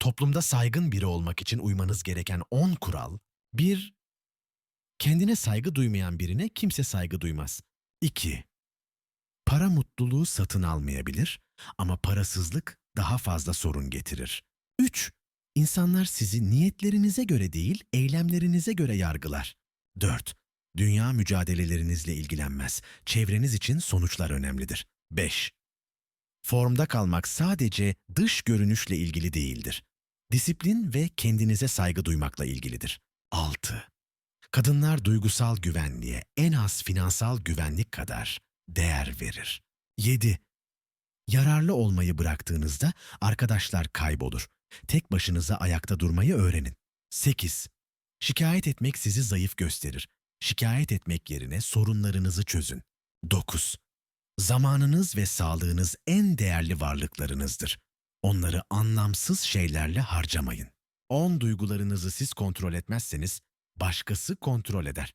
Toplumda saygın biri olmak için uymanız gereken 10 kural. 1. Kendine saygı duymayan birine kimse saygı duymaz. 2. Para mutluluğu satın almayabilir ama parasızlık daha fazla sorun getirir. 3. İnsanlar sizi niyetlerinize göre değil, eylemlerinize göre yargılar. 4. Dünya mücadelelerinizle ilgilenmez. Çevreniz için sonuçlar önemlidir. 5. Formda kalmak sadece dış görünüşle ilgili değildir. Disiplin ve kendinize saygı duymakla ilgilidir. 6. Kadınlar duygusal güvenliğe en az finansal güvenlik kadar değer verir. 7. Yararlı olmayı bıraktığınızda arkadaşlar kaybolur. Tek başınıza ayakta durmayı öğrenin. 8. Şikayet etmek sizi zayıf gösterir. Şikayet etmek yerine sorunlarınızı çözün. 9. Zamanınız ve sağlığınız en değerli varlıklarınızdır. Onları anlamsız şeylerle harcamayın. 10 duygularınızı siz kontrol etmezseniz başkası kontrol eder.